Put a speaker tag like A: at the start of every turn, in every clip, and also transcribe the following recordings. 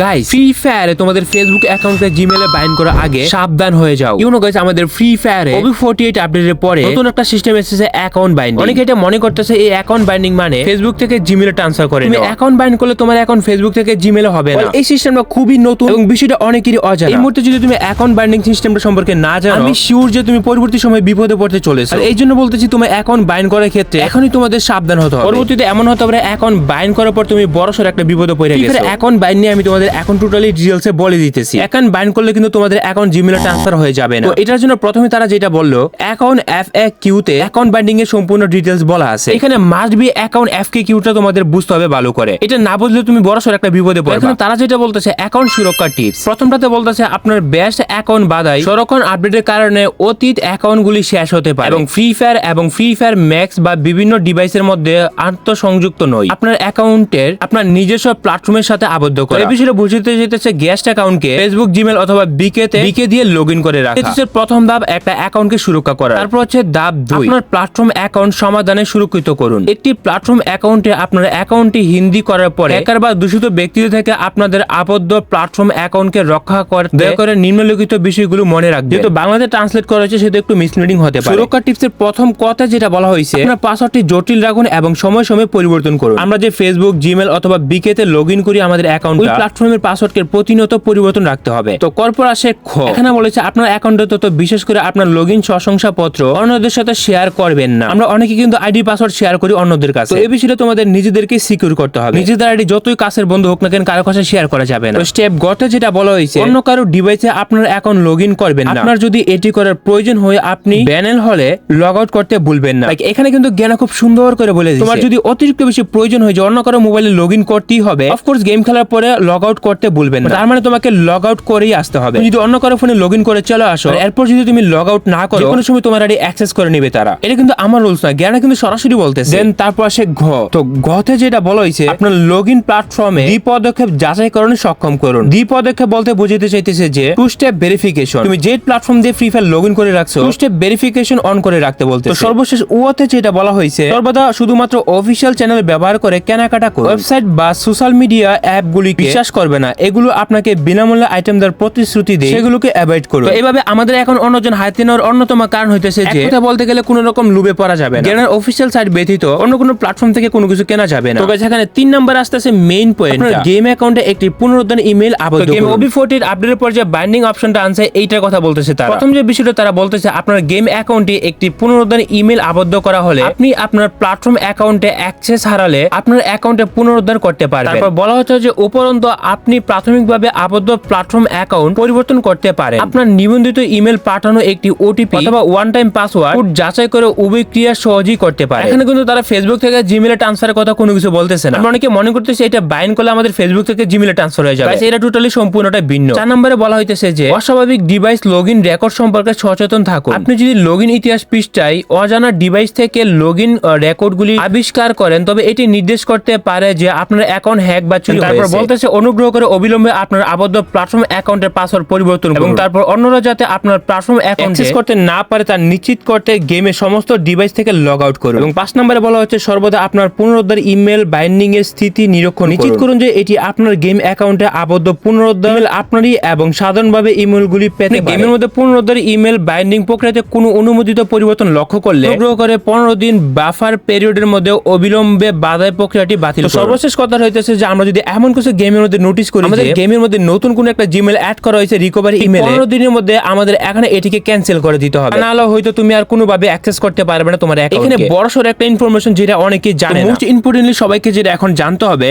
A: Guys free ফায়ারে তোমাদের Facebook অ্যাকাউন্টে জিমেলে bind করার আগে সাবধান হয়ে যাও। ইউনো গাইস আমাদের ফ্রি ফায়ারে ওবি ফোর্টি এইট আপডেটের পরে নতুন একটা সিস্টেম এসেছে অ্যাকাউন্ট বাইন্ডিং অনেকে এটা মনে করতেছে এই অ্যাকাউন্ট বাইন্ডিং মানে ফেসবুক থেকে জিমেলে ট্রান্সফার করে তুমি অ্যাকাউন্ট বাইন্ড করলে তোমার অ্যাকাউন্ট ফেসবুক থেকে জিমেলে হবে না। এই সিস্টেমটা খুবই নতুন এবং বিষয়টা অনেকেরই অজানা। এই মুহূর্তে যদি তুমি অ্যাকাউন্ট বাইন্ডিং সিস্টেমটা সম্পর্কে না জানো আমি শিওর যে তুমি পরবর্তী সময় বিপদে পড়তে চলেছো। আর এই জন্য বলতেছি তোমার অ্যাকাউন্ট বাইন্ড করার ক্ষেত্রে এখনই তোমাদের সাবধান হতে হবে। পরবর্তীতে এমন হতে পারে অ্যাকাউন্ট বাইন্ড করার পর তুমি বড়সড় একটা বিপদে পড়ে গেছো। অ্যাকাউন্ট বাইন্ড নিয়ে আমি তোমাদের এখন টোটালি ডিটেলসে বলে দিতেছি। অ্যাকাউন্ট বাইন্ড করলে কিন্তু তোমাদের অ্যাকাউন্ট জিমেলে ট্রান্সফার হয়ে যাবে না। তো এটার জন্য প্রথমে তারা যেটা বলল অ্যাকাউন্ট এফ এ কিউতে অ্যাকাউন্ট বাইন্ডিং এর সম্পূর্ণ ডিটেলস বলা আছে। এখানে মাস্ট বি অ্যাকাউন্ট এফ কে কিউটা তোমাদের বুঝতে হবে ভালো করে। এটা না বুঝলে তুমি বড়সড় একটা বিপদে পড়বে। এখন তারা যেটা বলতেছে অ্যাকাউন্ট সুরক্ষা টিপস প্রথমটাতে বলতেছে, আপনার বেস্ট অ্যাকাউন্ট বাদাই সংরক্ষণ আপডেটের কারণে অতীত অ্যাকাউন্টগুলি শেষ হতে পারে। এবং ফ্রি ফায়ার এবং ফ্রি ফায়ার ম্যাক্স বা বিভিন্ন ডিভাইসের মধ্যে আন্তঃসংযুক্ত নয়। আপনার অ্যাকাউন্টের আপনার নিজস্ব প্ল্যাটফর্মের সাথে আবদ্ধ করে। বিষয়টা বুঝতে যেতেছে গেস্ট অ্যাকাউন্টকে ফেসবুক জিমেল অথবা বিকে তে বিকে দিয়ে লগ ইন করে রাখা। প্রথম ধাপ একটা অ্যাকাউন্টকে সুরক্ষা করা তারপর হচ্ছে ধাপ দুই। আপনার প্ল্যাটফর্ম অ্যাকাউন্ট সমাধানে সুরক্ষিত করুন। একটি প্ল্যাটফর্ম অ্যাকাউন্টে আপনার অ্যাকাউন্টটি হিন্দি করার পরে হ্যাকার বা দূষিত ব্যক্তিদের থেকে আপনাদের আবদ্ধ প্ল্যাটফর্ম অ্যাকাউন্টকে রক্ষা করতে দয়া করে নিম্নলিখিত বিষয়গুলো মনে রাখবেন। যেহেতু বাংলাতে ট্রান্সলেট করা হয়েছে সেহেতু একটু মিসলিডিং হতে পারে। সুরক্ষা টিপসের প্রথম কথা যেটা বলা হয়েছে আপনার পাসওয়ার্ডটি জটিল রাখুন এবং সময় সময় পরিবর্তন করুন। আমরা যে ফেসবুক জিমেল অথবা বিকেতে লগ ইন করি আমাদের অ্যাকাউন্ট প্ল্যাটফর্মের পাসওয়ার্ডকে প্রতিনিয়ত পরিবর্তন রাখতে হবে। তো কর্পর আসে খ। এখানে বলেছে আপনার অ্যাকাউন্টে তত বিশেষ করে আপনার লগ ইন শংসাপত্র অন্যদের সাথে শেয়ার করবেন না। আমরা অনেকে কিন্তু আইডি পাসওয়ার্ড শেয়ার করি অন্যদের কাছে। এই বিষয়টা তোমাদের নিজেদেরকে সিকিউর করতে হবে। নিজেদের আইডি যতই কাছের বন্ধু হোক না কেন, কারও কাছে শেয়ার করা যাবে না। স্টেপ গতে যেটা বলা হয়েছে, অন্য কারও ডিভাইসে আপনার অ্যাকাউন্ট লগ ইন করবেন না। আপনার যদি এটি করার প্রয়োজন হয়, আপনি ব্যানেল হলে লগ আউট করতে ভুলবেন না। এখানে কিন্তু জ্ঞানা খুব সুন্দর করে বলে তোমার যদি অতিরিক্ত বেশি প্রয়োজন হয় যে অন্য কারও মোবাইলে লগ ইন করতেই হবে অফকোর্স গেম খেলার পরে লগ আউট করতে ভুলবেন না। তার মানে তোমাকে লগ আউট করেই আসতে হবে। যদি অন্য কারও ফোনে লগ ইন করে চলে আসো এরপর যদি তুমি লগ আউট না করো কোনো সময় তোমার আইডি অ্যাক্সেস করে নেবে তারা। এটা কিন্তু আমার রুলস না জ্ঞানা কিন্তু সরাসরি বলতেছে। দেন তারপর আসে ঘ। তো ঘতে যেটা বলা হয়েছে আপনার লগ ইন প্ল্যাটফর্মে দ্বি পদক্ষেপ যাচাইকরণে সক্ষম করুন। দ্বি পদক্ষেপ বলতে বুঝাতে চাইতেছে যে টু স্টেপ ভেরিফিকেশন তুমি যে প্ল্যাটফর্ম দিয়ে ফ্রি ফায়ার লগ ইন করে রাখছো টু স্টেপ ভেরিফিকেশন অন করে রাখতে বলতে তো সর্বশেষ ওতে যেটা বলা হয়েছে সর্বদা শুধুমাত্র অফিসিয়াল চ্যানেল ব্যবহার করে কেনাকাটা করো ওয়েবসাইট বা সোশ্যাল মিডিয়া অ্যাপগুলি বিশ্বাস করবে না। এগুলো আপনাকে বিনামূল্যে আইটেম দেওয়ার প্রতিশ্রুতি দেয় সেগুলোকে অ্যাভয়েড করো এভাবে আমাদের এখন অন্যজন হাতে নেওয়ার অন্যতম কারণ হইতেছে যে কথা বলতে গেলে কোনো রকম লুবে পড়া যাবে না। গেনার অফিসিয়াল সাইট ব্যতীত অন্য কোনো প্ল্যাটফর্ম থেকে কোনো কিছু কেনা যাবে না। তো এখানে তিন নাম্বার আসতেছে মেইন পয়েন্ট গেম অ্যাকাউন্টে একটি পুনরুদ্ধার ইমেল আবদ্ধ গেম ওবি ফোর্টির আপডেটের পর যে বাইন্ডিং অপশনটা আনছে এইটার কথা বলতেছে তারা। প্রথম যে বিষয়টা তারা বলতেছে আপনার গেম অ্যাকাউন্টে একটি পুনরুদ্ধার ইমেল আবদ্ধ করা হলে আপনি আপনার প্ল্যাটফর্ম অ্যাকাউন্টে অ্যাক্সেস হারালে আপনার অ্যাকাউন্টে পুনরুদ্ধার করতে পারবেন। তারপর বলা হচ্ছে যে উপরন্ত আপনি প্রাথমিকভাবে আবদ্ধ প্ল্যাটফর্ম অ্যাকাউন্ট পরিবর্তন করতে পারেন। আপনার নিবন্ধিত ইমেল পাঠানো একটি ওটিপি অথবা ওয়ান টাইম পাসওয়ার্ড যাচাই করে উভয় ক্রিয়া সহজেই করতে পারে এখানে কিন্তু তারা ফেসবুক থেকে জিমেলে ট্রান্সফারের কথা কোনো কিছু বলতেছে না। অনেকে মনে করতেছে এটা বাইন করলে আমাদের ফেসবুক থেকে জিমেলে ট্রান্সফার হয়ে যাবে। এটা টোটালি সম্পূর্ণটা ভিন্ন। চার নম্বরে বলা হইতেছে যে অস্বাভাবিক ডিভাইস লগ ইন রেকর্ড সম্পর্কে সচেতন থাকুন। আপনি যদি লগ ইন ইতিহাস পৃষ্ঠায় অজানা ডিভাইস থেকে লগ ইন রেকর্ডগুলি আবিষ্কার করেন তবে এটি নির্দেশ করতে পারে যে আপনার অ্যাকাউন্ট হ্যাক বা চুরি তারপর বলতেছে অনুগ্রহ করে অবিলম্বে আপনার আবদ্ধ প্ল্যাটফর্ম অ্যাকাউন্টের পাসওয়ার্ড পরিবর্তন এবং তারপর অন্যরা যাতে আপনার প্ল্যাটফর্ম অ্যাকাউন্ট করতে না পারে তা নিশ্চিত করতে গেমের সমস্ত ডিভাইস থেকে লগ আউট করুন। এবং পাঁচ নম্বরে বলা হচ্ছে সর্বদা আপনার পুনরুদ্ধার ইমেল বাইন্ডিং এর স্থিতি নিরীক্ষণ। নিশ্চিত করুন। যে এটি আপনার গেম অ্যাকাউন্টে আবদ্ধ। পুনরুদ্ধার আপনারই এবং সাধারণভাবে ইমেলগুলি পেতে গেমের মধ্যে পুনরুদ্ধার ইমেল বাইন্ডিং প্রক্রিয়াতে কোনো অনুমোদিত পরিবর্তন লক্ষ্য করলে অনুগ্রহ করে পনেরো দিন বাফার পিরিয়ডের মধ্যে অবিলম্বে বাধায় প্রক্রিয়াটি বাতিল। সর্বশেষ কথা হইতেছে যে আমরা যদি এমন কিছু গেমের মধ্যে নোটিস করি আমাদের গেমের মধ্যে নতুন কোন একটা জিমেল অ্যাড করা হয়েছে রিকভারি ইমেল পনেরো দিনের মধ্যে আমাদের এখানে এটিকে ক্যান্সেল করে দিতে হবে। না হলে হয়তো তুমি আর কোনোভাবে অ্যাক্সেস করতে পারবে না তোমার এখানে বড়সড় একটা ইনফরমেশন যেটা অনেকে জানে মোস্ট ইম্পর্টেন্টলি সবাইকে যেটা এখন জানতে হবে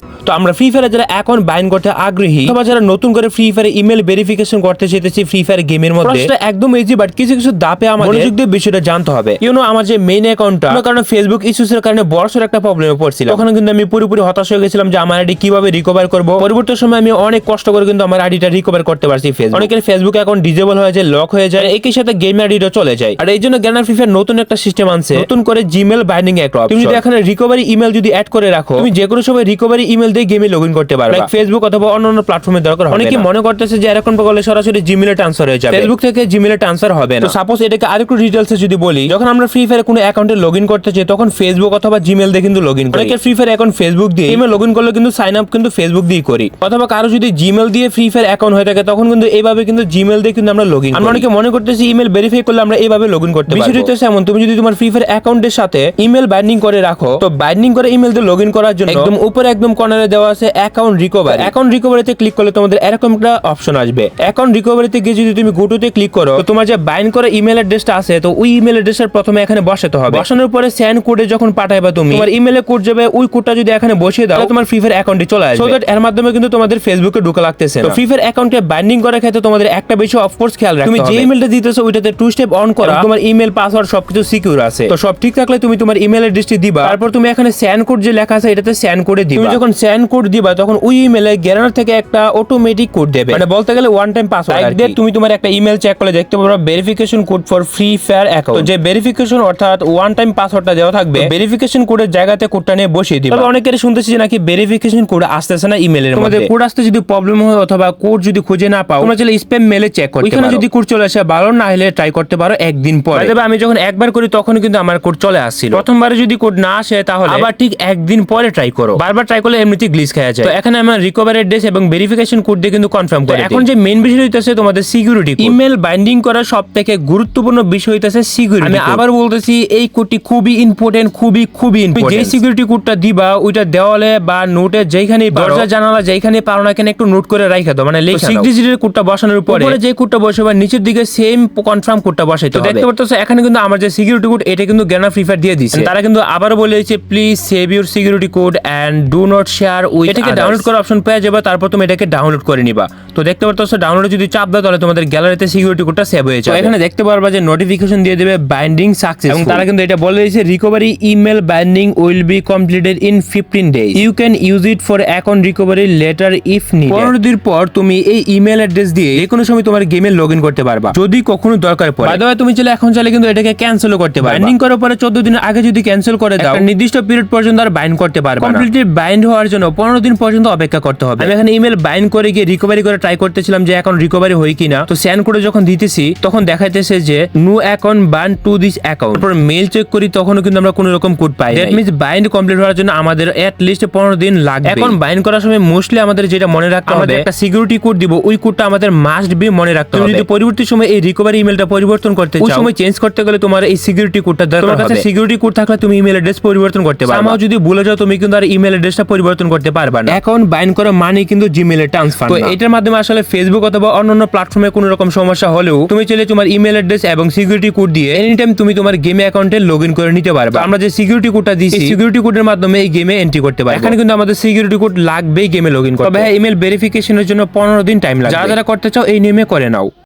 A: তো আমরা ফ্রি ফায়ারে যারা অ্যাকাউন্ট বাইন করতে আগ্রহী অথবা যারা নতুন করে ফ্রি ফায়ারে ইমেল ভেরিফিকেশন করতে চেয়েছি ফ্রি ফায়ার গেমের মধ্যে একদম ইজি বাট কিছু কিছু দাপে আমাদের মনোযোগ দিয়ে বিষয়টা জানতে হবে। ইউনো আমার যে মেইন অ্যাকাউন্টটা কারণে ফেসবুক ইস্যুস এর কারণে বড়সড় একটা প্রবলেমে পড়ছিলাম। তখন কিন্তু আমি পুরোপুরি হতাশ হয়ে গেছিলাম যে আমার আইডি কীভাবে রিকভার করব। পরবর্তী সময় আমি অনেক কষ্ট করে কিন্তু আমার আইডিটা রিকভার করতে পারছি ফেসবুক অনেকের ফেসবুক অ্যাকাউন্ট ডিজেবল হয়ে যায় লক হয়ে যায় একই সাথে গেম আইডিটা চলে যায়। আর এই জন্য গ্যানার ফ্রি ফায়ার নতুন একটা সিস্টেম আনছে। নতুন করে জিমেল বাইন্ডিং একটা তুমি যদি এখানে রিকভারি ইমেল যদি অ্যাড করে রাখো তুমি যে কোনো সময় রিকভারি ইমেল দিয়ে গেমে লগ ইন করতে পারবে। ফেসবুক অথবা অন্যান্য প্ল্যাটফর্মে দরকার হবে অনেকে মনে করতেছে যে এরকম করলে সরাসরি জিমেলে ট্রান্সফার হয়ে যাবে। ফেসবুক থেকে জিমেলে ট্রান্সফার হবে না। সাপোজ এটাকে আরেকটু ডিটেলসে যদি বলি যখন আমরা ফ্রি ফায়ার কোনো অ্যাকাউন্টে লগ ইন করতে চাই তখন ফেসবুক অথবা জিমেল দিয়ে কিন্তু লগ ইন করি। অনেকে ফ্রি ফায়ার অ্যাকাউন্ট ফেসবুক দিয়ে ইমেল লগ ইন করলে কিন্তু সাইন আপ কিন্তু ফেসবুক দিয়ে করি। অথবা কারও যদি জিমেল দিয়ে ফ্রি ফায়ার অ্যাকাউন্ট হয়ে থাকে তখন কিন্তু এইভাবে কিন্তু জিমেল দিয়ে কিন্তু আমরা লগ ইন আমরা অনেকে মনে করতেছি ইমেল ভেরিফাই করলে আমরা এইভাবে লগ ইন করতে পারব। বিষয়টা এমন তুমি যদি তোমার ফ্রি ফায়ার অ্যাকাউন্টের সাথে ইমেল বাইন্ডিং করে রাখো তো বাইন্ডিং করে ইমেল দিয়ে লগ ইন করার জন্য একদম উপরে একদম কর্নারে দেওয়া আছে অ্যাকাউন্ট রিকভার অ্যাকাউন্ট রিকভারিতে ক্লিক করলে তোমাদের এরকম একটা অপশন আসবে। অ্যাকাউন্ট রিকভারিতে গিয়ে যদি তুমি গোটুতে ক্লিক করো তো তোমার যে বাইন করা ইমেল অ্যাড্রেসটা আছে তো ওই ইমেল অ্যাড্রেসের প্রথমে এখানে বসাতে হবে। বসানোর পরে স্যান্ড কোডে যখন পাঠাইবা তুমি তোমার ইমেলে কোড যাবে ওই কোডটা যদি এখানে বসিয়ে দাও তাহলে তোমার ফ্রি ফায়ার অ্যাকাউন্টে চলে আসবে। সো দ্যাট এর মাধ্যমে কিন্তু তোমাদের ফেসবুকে ঢোকা লাগতেছে তো ফ্রি ফায়ার অ্যাকাউন্টে বাইন্ডিং করার ক্ষেত্রে তোমাদের একটা বিষয় অফকোর্স খেয়াল রাখতে হবে। তুমি যে ইমেলটা দিতেছো ওইটাতে টু স্টেপ অন করা। তোমার ইমেল পাসওয়ার্ড সবকিছু সিকিউর আছে। তো সব ঠিক থাকলে তুমি তোমার ইমেল অ্যাড্রেসটি দিবা। তারপর তুমি এখানে স্যান্ড কোড যে লেখা আছে এটাতে স্যান্ড করে দিবা। তুমি যখন স্যান্ড কোড দিবা তখন ওই ইমেলে গ্যারানার থেকে একটা অটোমেটিক কোড দেবে। মানে বলতে গেলে ওয়ান টাইম পাসওয়ার্ড দ্যাট তুমি তোমার একটা ইমেল চেক করে দেখতে পারবে verification code for Free Fire account যে ভেরিফিকেশন অর্থাৎ ওয়ান টাইম পাসওয়ার্ডটা দেওয়া থাকবে ভেরিফিকেশন কোডের জায়গাতে কোডটা নিয়ে বসিয়ে দিবা। তবে অনেকের শুনতেছি যে নাকি ভেরিফিকেশন কোড আসতেছে না ইমেলের মধ্যে। কোড আসতে যদি প্রবলেম হয় অথবা কোড যদি খুঁজে না পাও তোমরা চাইলে স্প্যাম মেলে চেক করতে পারো। এখানে যদি কোড চলে আসে ভালো না হলে ট্রাই করতে পারো একদিন পরে। তবে আমি যখন একবার করি তখন কিন্তু আমার কোড চলে আসছিল। প্রথমবারে যদি কোড না আসে তাহলে আবার ঠিক একদিন পরে ট্রাই করো। বারবার ট্রাই করলে এমনিতেই গ্লিচ খেয়ে যায়। তো এখানে আমার রিকভার অ্যাড্রেস এবং ভেরিফিকেশন কোড দিয়ে কিন্তু কনফার্ম করে এখন যে মেইন বিষয় হইতাছে তোমাদের সিকিউরিটি ইমেল বাইন্ডিং করার সব থেকে গুরুত্বপূর্ণ বিষয় হইতাছে সিকিউরিটি আমি আবার বলতেছি এই কোডটি খুবই ইম্পর্টেন্ট খুবই খুবই ইম্পর্টেন্ট যে সিকিউরিটি কোডটা দিবা ওইটা দেওয়ালে বা নোটে যেখানে দরজা জানালা যেখানে পারো না কেন একটু নোট করে রাখা দাও মানে লেখা সিক্স ডিজিটের কোডটা বসানোর পরে উপরে যে কোডটা বসাবে নিচের দিকে সেম কনফার্ম কোডটা বসাইতে হবে। দেখতে পারতেছো এখানে কিন্তু আমার যে সিকিউরিটি কোড এটা কিন্তু গ্যানা ফ্রি ফায়ার দিয়ে দিছে। তারা কিন্তু আবারও বলে দিয়েছে please save your security code and do not share with এটাকে ডাউনলোড করার অপশন পেয়ে যাবে তারপর তুমি এটাকে ডাউনলোড করে নিবা। তো দেখতে পারতেছো ডাউনলোডে যদি চাপ দাও তাহলে তোমাদের গ্যালারিতে সিকিউরিটি কোডটা সেভ হয়ে যাবে। এখানে দেখতে পারবা যে নোটিফিকেশন দিয়ে দেবে বাইন্ডিং সাকসেস এবং তারা কিন্তু এটা বলে দিয়েছে recovery email binding will be completed in 15 days you can use it for account recovery letter if need পনেরো দিন পর তুমি এই ইমেল অ্যাড্রেস দিয়ে যে কোনো সময় তোমার গেমে লগ ইন করতে পারবা যদি কখনো দরকার পড়ে। বাই তুমি চাইলে এখন চাইলে কিন্তু এটাকে ক্যান্সেলও করতে পারবে। বাইন্ডিং করার পরে 14 দিনের আগে যদি ক্যান্সেল করে দাও একটা নির্দিষ্ট পিরিয়ড পর্যন্ত আর বাইন্ড করতে পারবে কমপ্লিটলি বাইন্ড হওয়ার জন্য 15 দিন পর্যন্ত অপেক্ষা করতে হবে। আমি এখানে ইমেল বাইন্ড করে গিয়ে রিকভারি করে ট্রাই করতেছিলাম যে এখন রিকভারি হয় কিনা। তো স্যান্ড করে যখন দিতেছি তখন দেখাইতেছে যে no account ban to this account তারপর মেল চেক করি তখনও কিন্তু আমরা কোনো রকম কোড পাই দ্যাট মিন্স বাইন্ড কমপ্লিট হওয়ার জন্য আমাদের এট লিস্ট 15 দিন লাগবে। এখন বাইন্ড করার সময় মোস্টলি আমাদের যেটা মনে রাখতে হবে একটা সিকিউরিটি কোড দিব ওই কোডটা আমাদের মাস্ট বি মনে রাখতে হবে। যদি পরবর্তী সময় এই রিকভারি ইমেলটা পরিবর্তন করতে চাও ওই সময় চেঞ্জ করতে গেলে তোমার এই সিকিউরিটি কোডটা দরকার তোমার কাছে সিকিউরিটি কোড থাকলে তুমি ইমেল অ্যাড্রেস পরিবর্তন করতে পারবে। আমাও যদি ভুলে যাও তুমি কিন্তু আর ইমেল অ্যাড্রেসটা পরিবর্তন করতে পারবে না। অ্যাকাউন্ট বাইন্ড করা মানে কিন্তু জিমেলে ট্রান্সফার তো এটার মাধ্যমে আসলে ফেসবুক অথবা অন্যান্য প্ল্যাটফর্মে কোনো রকম সমস্যা হলেও তুমি চাইলে তোমার ইমেল অ্যাড্রেস এবং সিকিউরিটি কোড দিয়ে এনি টাইম তুমি তোমার গেমে অ্যাকাউন্টে লগ ইন করে নিতে পারবে। আমরা যে সিকিউরিটি কোডটা দিয়েছি সিকিউরিটি কোডের মাধ্যমে এই গেমে এন্ট্রি করতে পারবে। এখানে কিন্তু আমাদের সিকিউরিটি কোড লাগবেই গেমে লগ ইন করতে। তবে ইমেল ভেরিফিকেশনের জন্য পনেরো দিন টাইম লাগবে। যারা যারা করতে চাও এই নিয়মে করে নাও।